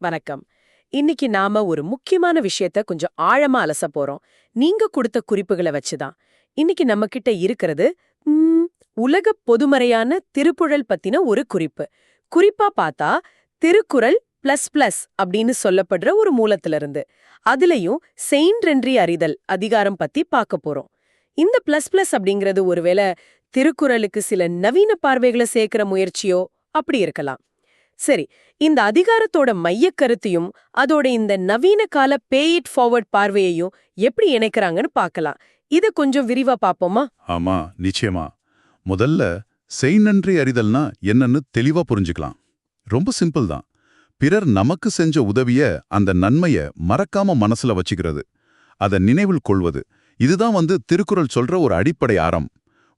வணக்கம். இன்னைக்கு நாம ஒரு முக்கியமான விஷயத்த கொஞ்சம் ஆழமா அலச போறோம். நீங்க கொடுத்த குறிப்புகளை வச்சுதான். இன்னைக்கு நம்ம கிட்ட இருக்கிறது உலக பொதுமறையான திருப்புழல் பத்தின ஒரு குறிப்பு. குறிப்பா பார்த்தா திருக்குறள் பிளஸ் பிளஸ் அப்படின்னு சொல்லப்படுற ஒரு மூலத்துல இருந்து அதுலயும் செயின்ரென்றி அறிதல் அதிகாரம் பத்தி பார்க்க போறோம். இந்த பிளஸ் பிளஸ் அப்படிங்கிறது ஒருவேளை திருக்குறளுக்கு சில நவீன பார்வைகளை சேர்க்கிற முயற்சியோ அப்படி இருக்கலாம். சரி இந்த அதிகாரத்தோட மையக் கருத்தையும் அதோட இந்த நவீன கால பே இட் ஃபார்வர்ட் பார்வையையும் எப்படி இணைக்கறாங்கன்னு பார்க்கலாம். இத கொஞ்சம் விரிவா பாப்போமா ஆமா நிச்சயமா. முதல்ல செய் நன்றி அறிதல்னா என்னன்னு தெளிவா புரிஞ்சுக்கலாம். ரொம்ப சிம்பிள் தான். பிறர் நமக்கு செஞ்ச உதவிய அந்த நன்மைய மறக்காம மனசுல வச்சுக்கிறது. அத நினைவில் கொள்வது. இதுதான் வந்து திருக்குறள் சொல்ற ஒரு அடிப்படை ஆரம்.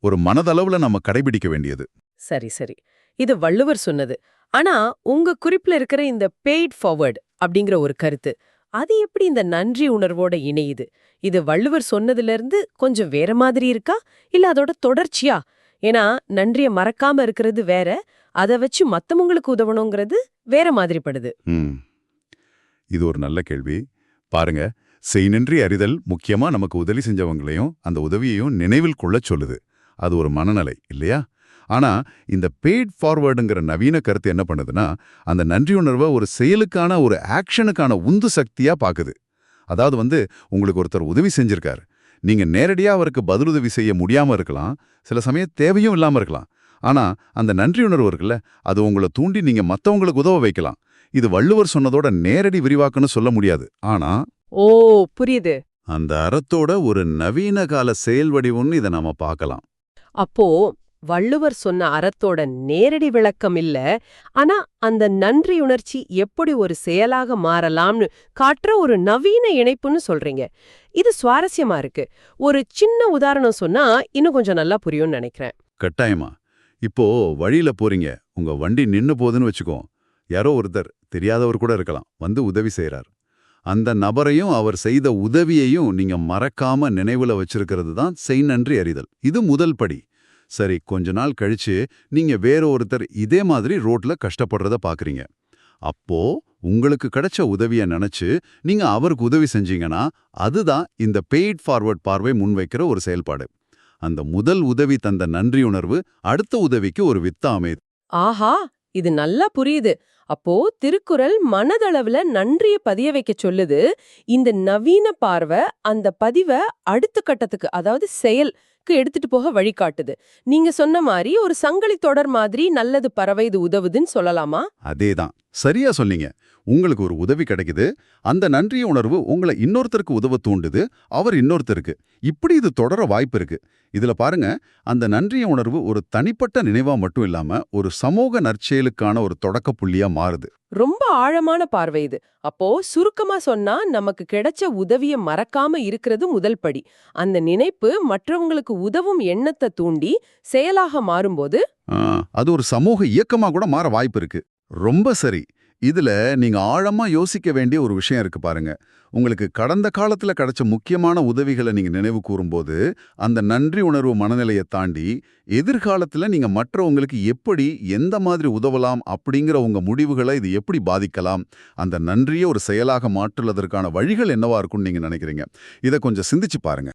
ஒரு மனதளவுல நம்ம கடைபிடிக்க வேண்டியது. சரி சரி. இது வள்ளுவர் சொன்னது. ஆனா உங்க குறிப்புல இருக்கிற இந்த பெய்ட் ஃபார்வர்டு அப்படிங்கிற ஒரு கருத்து அது எப்படி இந்த நன்றி உணர்வோட இணையுது? இது வள்ளுவர் சொன்னதுல இருந்து கொஞ்சம் வேற மாதிரி இருக்கா? இல்ல அதோட தொடர்ச்சியா? ஏன்னா நன்றிய மறக்காம இருக்கிறது வேற அத வச்சு மத்தவங்களுக்கு உதவணுங்கிறது வேற மாதிரி படுது இது ஒரு நல்ல கேள்வி. பாருங்க செய் நன்றி அறிதல் முக்கியமா நமக்கு உதவி செஞ்சவங்களையும் அந்த உதவியையும் நினைவில் கொள்ளச் சொல்லுது. அது ஒரு மனநிலை இல்லையா? ஆனா இந்த பெய்ட் ஃபார்வர்டுங்கிற நவீன கருத்து என்ன பண்ணுதுன்னா அந்த நன்றியுணர்வை ஒரு செயலுக்கான ஒரு ஆக்ஷனுக்கான உந்து சக்தியா பாக்குது. அதாவது வந்து உங்களுக்கு ஒருத்தர் உதவி செஞ்சிருக்காரு. நீங்க நேரடியா அவருக்கு பதிலுதவி செய்ய முடியாம இருக்கலாம். சில சமயம் தேவையும் இல்லாம இருக்கலாம். ஆனா அந்த நன்றியுணர்வு இருக்குல்ல அது உங்களை தூண்டி நீங்க மத்தவங்களுக்கு உதவ வைக்கலாம். இது வள்ளுவர் சொன்னதோட நேரடி விரிவாக்கன்னு சொல்ல முடியாது. ஆனா ஓ புரியுது. அந்த அறத்தோட ஒரு நவீன கால செயல் வடிவம்னு இதை நாம பார்க்கலாம் அப்போ வள்ளுவர் சொன்ன அறத்தோட நேரடி விளக்கம் இல்ல. ஆனா அந்த நன்றியுணர்ச்சி எப்படி ஒரு செயலாக மாறலாம்னு காட்டுற ஒரு நவீன இணைப்புன்னு சொல்றீங்க. இது சுவாரஸ்யமா இருக்கு. ஒரு சின்ன உதாரணம் சொன்னா இன்னும் கொஞ்சம் நல்லா புரியும்னு நினைக்கிறேன். கட்டாயமா. இப்போ வழியில போறீங்க. உங்க வண்டி நின்னு போகுதுன்னு வச்சுக்கோ. யாரோ ஒருத்தர் தெரியாதவர் கூட இருக்கலாம். வந்து உதவி செய்யறார் அந்த நபரையும் அவர் செய்த உதவியையும் நீங்க மறக்காம நினைவுல வச்சிருக்கிறது தான் செய் நன்றி அறிதல். இது முதல் படி. சரி கொஞ்ச நாள் கழிச்சு நீங்க வேற ஒருத்தர் இதே மாதிரி ரோட்ல கஷ்டப்படுறத பாக்குறீங்க. அப்போ உங்களுக்கு கிடைச்ச உதவிய நினைச்சு நீங்க அவருக்கு உதவி செஞ்சீங்கன்னா அதுதான் இந்த பெய்ட் ஃபார்வர்ட் பார்வை முன்வைக்கிற ஒரு செயல்பாடு. அந்த முதல் உதவி தந்த நன்றியுணர்வு அடுத்த உதவிக்கு ஒரு வித்தா அமைது. ஆஹா! இது நல்லா புரியுது. அப்போ திருக்குறள் மனதளவுல நன்றிய பதிய வைக்க சொல்லுது. இந்த நவீன பார்வை அந்த பதிவை அடுத்த கட்டத்துக்கு அதாவது செயல் எடுத்துட்டு போக வழிகாட்டுது நீங்க சொன்ன மாதிரி ஒரு சங்கிலி தொடர் மாதிரி நல்லது பறவை இது உதவுதுன்னு சொல்லலாமா? அதேதான். சரியா சொன்னீங்க. உங்களுக்கு ஒரு உதவி கிடைக்குது. அந்த நன்றிய உணர்வு உங்களை இன்னொருத்தருக்கு உதவ தூண்டுது. அவர் இன்னொருத்தருக்கு. இப்படி இது தொடர வாய்ப்பு இருக்கு. இதுல பாருங்க அந்த நன்றிய உணர்வு ஒரு தனிப்பட்ட நினைவா மட்டும் இல்லாம ஒரு சமூக நற்செயலுக்கான ஒரு தொடக்க புள்ளியா மாறுது. ரொம்ப ஆழமான பார்வை இது. அப்போ சுருக்கமா சொன்னா நமக்கு கிடைச்ச உதவிய மறக்காம இருக்கிறது முதல் படி. அந்த நினைப்பு மற்றவங்களுக்கு உதவும் எண்ணத்தை தூண்டி செயலாக மாறும்போது அது ஒரு சமூக இயக்கமா கூட மாற வாய்ப்பு இருக்கு. ரொம்ப சரி. இதுல நீங்க ஆழமா யோசிக்க வேண்டிய ஒரு விஷயம் இருக்கு பாருங்க. உங்களுக்கு கடந்த காலத்துல கிடைச்ச முக்கியமான உதவிகளை நீங்க நினைவு கூறும்போது அந்த நன்றி உணர்வு மனநிலையை தாண்டி எதிர்காலத்துல நீங்க மற்றவங்களுக்கு எப்படி எந்த மாதிரி உதவலாம் அப்படிங்கிற உங்க முடிவுகளை இது எப்படி பாதிக்கலாம் அந்த நன்றியை ஒரு செயலாக மாற்றுவதற்கான வழிகள் என்னவா இருக்கும்னு நீங்க நினைக்கிறீங்க. இதை கொஞ்சம் சிந்திச்சு பாருங்க.